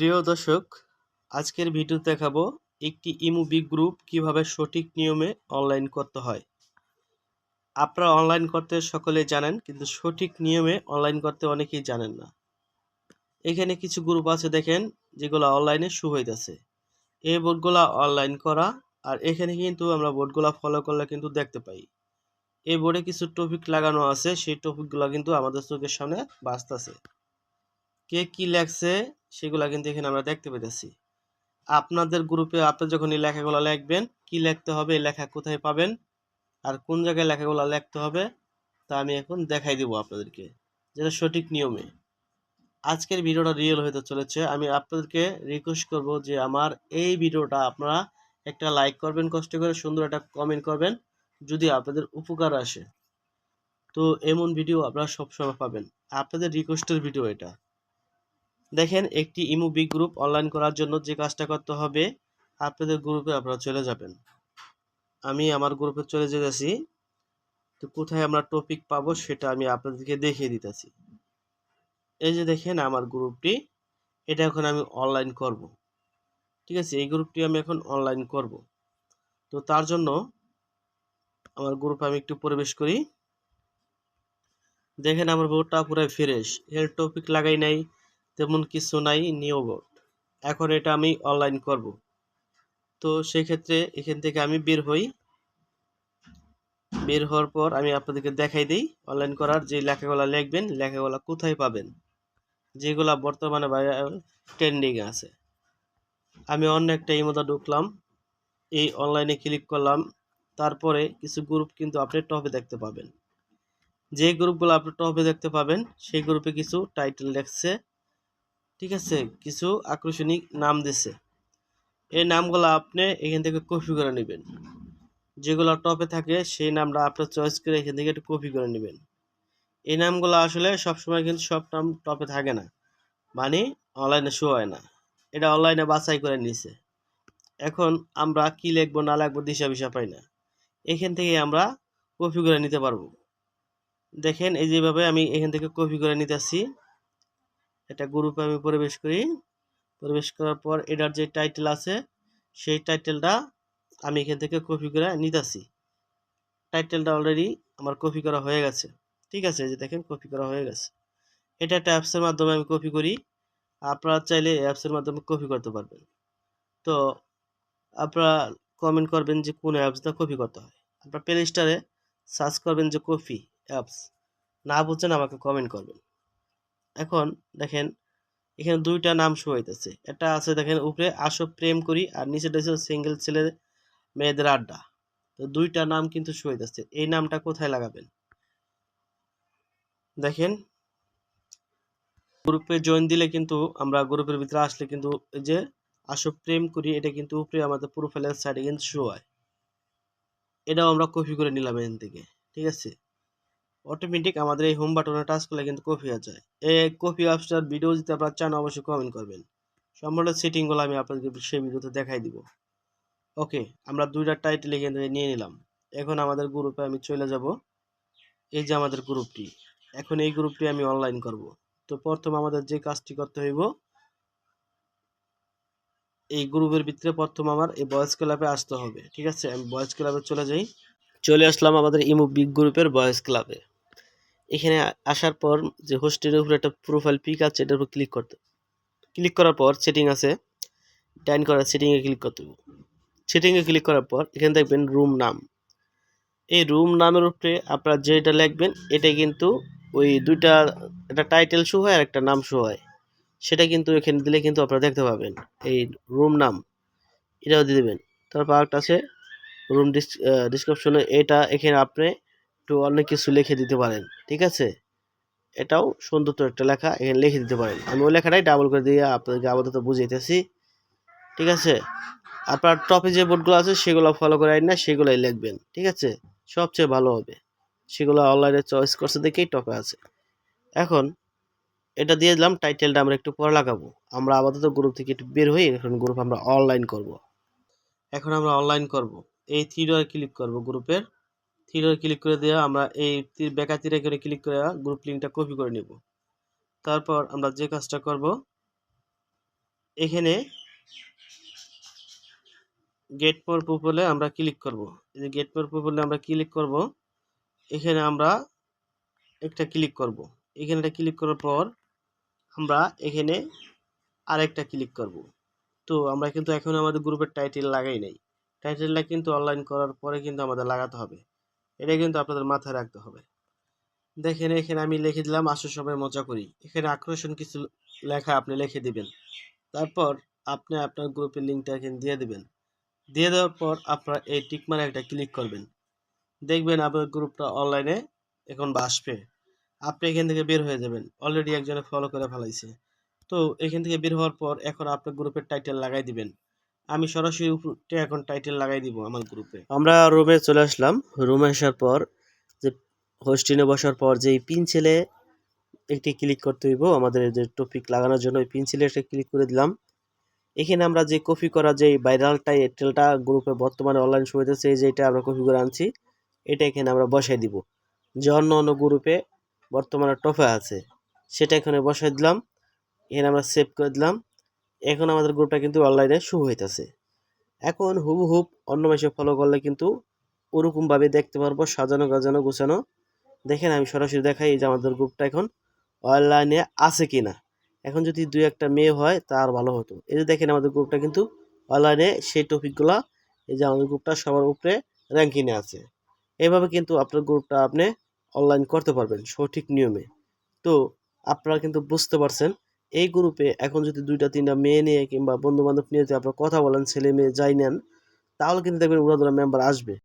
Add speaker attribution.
Speaker 1: প্রিয় দর্শক, আজকের ভিডিও দেখাবো একটি ইমুবি গ্রুপ কীভাবে সঠিক নিয়মে অনলাইন করতে হয়। আপনারা অনলাইন করতে সকলে জানেন, কিন্তু সঠিক নিয়মে অনলাইন করতে অনেকেই জানেন না। এখানে কিছু গ্রুপ আছে দেখেন, যেগুলো অনলাইনে শু হইতেছে। এই বোর্ডগুলা অনলাইন করা, আর এখানে কিন্তু আমরা বোর্ডগুলা ফলো করলে কিন্তু দেখতে পাই। এই বোর্ডে কিছু টপিক লাগানো আছে, সেই টপিকগুলো কিন্তু আমাদের চোখের সামনে বাঁচতেছে। কে কি লেখছে সেগুলা কিন্তু এখানে আমরা দেখতে পেতেছি। আপনাদের গ্রুপে আপনি যখন এই লেখাগুলো লিখবেন, কি লিখতে হবে, এই লেখা কোথায় পাবেন, আর কোন জায়গায় লেখাগুলো লিখতে হবে, তা আমি এখন দেখাই দিব আপনাদেরকে, যেটা সঠিক নিয়মে। আজকের ভিডিওটা রিয়েল হতে চলেছে। আমি আপনাদেরকে রিকোয়েস্ট করব যে আমার এই ভিডিওটা আপনারা একটা লাইক করবেন, কষ্ট করে সুন্দর একটা কমেন্ট করবেন, যদি আপনাদের উপকার আসে। তো এমন ভিডিও আপনারা সবসময় পাবেন। আপনাদের রিকোয়েস্টের ভিডিও এটা। দেখেন, একটি ইমো বিগ গ্রুপ অনলাইন করার জন্য যে কাজটা করতে হবে, আপনাদের গ্রুপে আপনারা চলে যাবেন। আমি আমার গ্রুপে চলে যেতেছি। তো কোথায় আমরা টপিক পাবো সেটা আমি আপনাদেরকে দেখিয়ে দিতেছি। এই যে দেখেন আমার গ্রুপটি, এটা এখন আমি অনলাইন করব। ঠিক আছে, এই গ্রুপটি আমি এখন অনলাইন করব। তো তার জন্য আমার গ্রুপে আমি একটু প্রবেশ করি। দেখেন আমার বোর্ডটা পুরো ফ্রেশ এর টপিক লাগাই নাই। তেমন কিছু নাই নিউ এখন এটা আমি অনলাইন করব। তো সেক্ষেত্রে এখান থেকে আমি বের হই। বের হওয়ার পর আমি আপনাদেরকে দেখাই দিই অনলাইন করার যে লেখাগুলো লিখবেন, লেখাগুলো কোথায় পাবেন? যেগুলা বর্তমানে ট্রেন্ডিং আছে। আমি অন্য একটা ইমোদা ঢুকলাম। এই অনলাইনে ক্লিক করলাম। তারপরে কিছু গ্রুপ কিন্তু আপনি টপে দেখতে পাবেন। যে গ্রুপগুলো আপনি টপে দেখতে পাবেন, সেই গ্রুপে কিছু টাইটেল লেখছে। ঠিক আছে, কিছু আকর্ষণিক নাম দিছে। এই নামগুলো আপনি এখান থেকে কপি করে নেবেন। যেগুলো টপে থাকে, সেই নামটা আপনি চয়েস করে এখান থেকে একটু কপি করে নেবেন। এই নামগুলো আসলে সবসময় কিন্তু সব নাম টপে থাকে না। মানে অনলাইনে শো হয় না। এটা অনলাইনে বাছাই করে নিছে। এখন আমরা কি লিখব, না লিখব, দিশা বিশা পাই না। এখান থেকে আমরা কপি করে নিতে পারব। দেখেন, এই যেভাবে আমি এখান থেকে কপি করে নিতেছি। এটা গ্রুপে আমি প্রবেশ করি। প্রবেশ করার পর এটার যে টাইটেল আছে, সেই টাইটেলটা আমি এখান থেকে কপি করে নিতেছি। টাইটেলটা অলরেডি আমার কপি করা হয়ে গেছে। ঠিক আছে যে দেখেন কপি করা হয়ে গেছে। এটা একটা অ্যাপসের মাধ্যমে আমি কপি করি। আপনারা চাইলে অ্যাপসের মাধ্যমে কপি করতে পারবেন। তো আপনারা কমেন্ট করবেন যে কোন অ্যাপসটা কপি করতে হয়। আপনার প্লে স্টারে সার্চ করবেন যে কপি অ্যাপস না বুঝছেন আমাকে কমেন্ট করবেন। এখন দেখেন, এখানে দুইটা নাম শো হইতেছে। এটা আছে দেখেন, উপরে আসো প্রেম করি, আর নিচেটা হচ্ছে সিঙ্গেল ছেলে মেয়েদের আড্ডা। তো দুইটা নাম কিন্তু শো হইতেছে। এই নামটা কোথায় লাগাবেন? দেখেন, গ্রুপে জয়েন দিলে কিন্তু আমরা গ্রুপের ভিতরে আসলে কিন্তু এই যে আসো প্রেম করি, এটা কিন্তু উপরে আমাদের প্রোফাইলের সাইডে কিন্তু শো হয়। এটাও আমরা কপি করে নিলাম এখান থেকে। ঠিক আছে? অটোমেটিক আমাদের এই হোম বাটনে টাচ করলে কিন্তু কপি হয়ে যায়। এই কপি অপশন ভিডিও যদি আপনারা চান, অবশ্যই কমেন্ট করবেন। সম্পূর্ণ সেটিংগুলো আমি আপনাদেরকে সেই ভিডিওতে দেখাই দিব। ওকে আমরা দুইটা টাইটেল থেকে নিয়ে নিলাম। এখন আমাদের গ্রুপে আমি চলে যাব। এই যে আমাদের গ্রুপটি এখন এই গ্রুপটি আমি অনলাইন করব। তো প্রথম আমাদের যে কাজটি করতে হইব, এই গ্রুপের ভিতরে প্রথম আমার এই বয়েজ ক্লাবে আসতে হবে। ঠিক আছে? আমি বয়েজ ক্লাবে চলে যাই। চলে আসলাম আমাদের ইমো বিগ গ্রুপের বয়েজ ক্লাবে এখানে আসার পর যে হোস্টেলের উপরে একটা প্রোফাইল পিক আছে, এটার উপর ক্লিক করতে। ক্লিক করার পর সেটিং আছে, ডাইন করার সেটিংয়ে ক্লিক করতে হবে। সেটিংয়ে ক্লিক করার পর এখানে দেখবেন রুম নাম এই রুম নামের উপরে আপনারা যেটা লিখবেন, এটা কিন্তু ওই দুইটা, একটা টাইটেল শো হয় আর একটা নাম শো হয়। সেটা কিন্তু এখানে দিলে কিন্তু আপনারা দেখতে পাবেন। এই রুম নাম এটাও দিয়ে দেবেন। তারপর আরেকটা আছে রুম ডিসক্রিপশনে এটা এখানে আপনি একটু অনেক কিছু লিখে দিতে পারেন, ঠিক আছে? এটাও সুন্দর একটা লেখা, এখানে লিখে দিতে পারেন। আমি ওই লেখাটাই ডাবল করে দিয়ে আপনাদেরকে আপাতত বুঝাইতেছি, ঠিক আছে? আপনার টপে যে বোর্ডগুলো আছে, সেগুলো ফলো করে না, সেগুলোই লিখবেন, ঠিক আছে? সবচেয়ে ভালো হবে। সেগুলো অনলাইনে চয়েস করছে দেখেই টপে আছে। এখন এটা দিয়ে দিলাম টাইটেলটা আমরা একটু পরে লাগাবো। আমরা আপাতত গ্রুপ থেকে একটু বের হই এখন গ্রুপ আমরা অনলাইন করব। এখন আমরা অনলাইন করব। এই থ্রি ডোরে ক্লিক করব গ্রুপের থ্রি ডোরে ক্লিক করে দেওয়া আমরা এই বেকা তীরে করে ক্লিক করে গ্রুপ লিঙ্কটা কপি করে নেব। তারপর আমরা যে কাজটা করব, এখানে গেট মোর প্রোফাইলে আমরা ক্লিক করব। এই যে গেট মোর প্রোফাইলে আমরা ক্লিক করব, এখানে আমরা একটা ক্লিক করব। এখানে একটা ক্লিক করার পর আমরা এখানে আরেকটা ক্লিক করব। তো আমরা কিন্তু এখন আমাদের গ্রুপের টাইটেল লাগাই নাই। টাইটেলটা কিন্তু অনলাইন করার পরে কিন্তু আমাদের লাগাতে হবে। এটা কিন্তু আপনাদের মাথায় রাখতে হবে। দেখেন, এখানে আমি লিখে দিলাম, আসো সবাই মজা করি। এখানে আকর্ষণ কিছু লেখা আপনি লিখে দিবেন। তারপর আপনি আপনার গ্রুপের লিঙ্কটা এখানে দিয়ে দেবেন। দিয়ে দেওয়ার পর আপনার এই টিকমার একটা ক্লিক করবেন। দেখবেন আপনার গ্রুপটা অনলাইনে এখন বাসবে আপনি এখান থেকে বের হয়ে যাবেন। অলরেডি একজনে ফলো করে ফেলাইছে। তো এখান থেকে বের হওয়ার পর এখন আপনার গ্রুপের টাইটেল লাগাই দিবেন। আমি সরাসরি উপরে এখন টাইটেল লাগাই দিব আমার গ্রুপে আমরা রুমে চলে আসলাম। রুমে আসার পর যে হোস্টিনে বসার পর যে পিন ছেলে একটি ক্লিক করতে হইব, আমাদের যে টপিক লাগানোর জন্য ওই পিন ছেলে একটা ক্লিক করে দিলাম। এখানে আমরা যে কপি করা যে ভাইরাল টাইটেলটা গ্রুপে বর্তমানে অনলাইন সুবিধা এই যেটা আমরা কপি করে আনছি, এটা এখানে আমরা বসাই দিব। যে অন্য অন্য গ্রুপে বর্তমানে টপে আছে, সেটা এখানে বসাই দিলাম। এখানে আমরা সেভ করে দিলাম। এখন আমাদের গ্রুপটা কিন্তু অনলাইনে শুরু হইতেছে। এখন হুবহুব অন্য মাসে ফলো করলে কিন্তু ওরকমভাবে দেখতে পারব, সাজানো গাজানো, গোছানো। দেখেন আমি সরাসরি দেখাই যে আমাদের গ্রুপটা এখন অনলাইনে আছে কিনা। এখন যদি দুই একটা মেয়ে হয়, তা আর ভালো হতো। এই যে দেখেন আমাদের গ্রুপটা কিন্তু অনলাইনে সেই টপিকগুলো এই যে আমাদের গ্রুপটা সবার উপরে র্যাঙ্কিংয়ে আছে। এইভাবে কিন্তু আপনার গ্রুপটা আপনি অনলাইন করতে পারবেন সঠিক নিয়মে। তো আপনারা কিন্তু বুঝতে পারছেন এই গ্রুপে এখন যদি দুইটা, তিনটা মেয়ে নিয়ে কিংবা বন্ধু বান্ধব নিয়ে যদি আপনারা কথা বলেন ছেলে মেয়ে যাই নেন, তাহলে কিন্তু দেখবেন উড়াদুরা মেম্বার আসবে।